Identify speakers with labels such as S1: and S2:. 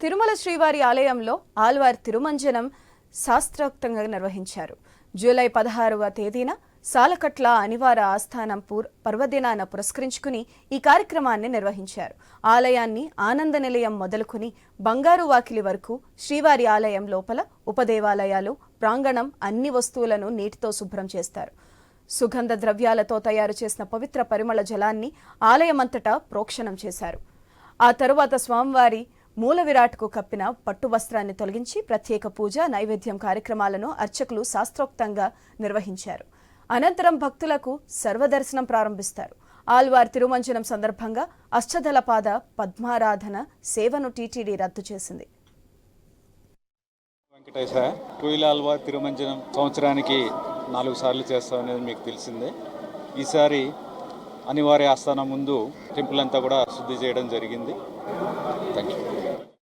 S1: తిరుమల శ్రీవారి ఆలయంలో ఆల్వార్ తిరుమంజనం శాస్త్రోక్తంగా నిర్వహించారు. జూలై పదహారవ తేదీన సాలకట్ల అనివార ఆస్థానం పూర్ పర్వదినాన పురస్కరించుకుని ఈ కార్యక్రమాన్ని నిర్వహించారు. ఆలయాన్ని ఆనంద నిలయం మొదలుకుని బంగారు వాకిలి వరకు శ్రీవారి ఆలయం లోపల ఉపదేవాలయాలు ప్రాంగణం అన్ని వస్తువులను నీటితో శుభ్రం చేస్తారు. సుగంధ ద్రవ్యాలతో తయారు చేసిన పవిత్ర పరిమళ జలాన్ని ఆలయమంతటా ప్రోక్షణం చేశారు. ఆ తరువాత స్వామివారి మూల విరాట్కు కప్పిన పట్టు వస్త్రాన్ని తొలగించి ప్రత్యేక పూజ నైవేద్యం కార్యక్రమాలను అర్చకులు శాస్త్రోక్తంగా నిర్వహించారు. అనంతరం భక్తులకు సర్వదర్శనం ప్రారంభిస్తారు. ఆల్వార్ తిరుమంజనం సందర్భంగా అష్టదళ పాద పద్మారాధన సేవను టీటీడీ రద్దు చేసింది.
S2: వెంకటేశ కోయిలాల్వా తిరుమంజనం సంవత్సరానికి నాలుగు సార్లు చేస్తామనేది మీకు తెలిసిందే. ఈసారి అనివార్య ఆస్థానం ముందు టెంపుల్ అంతా కూడా శుద్ధి చేయడం జరిగింది. Thank you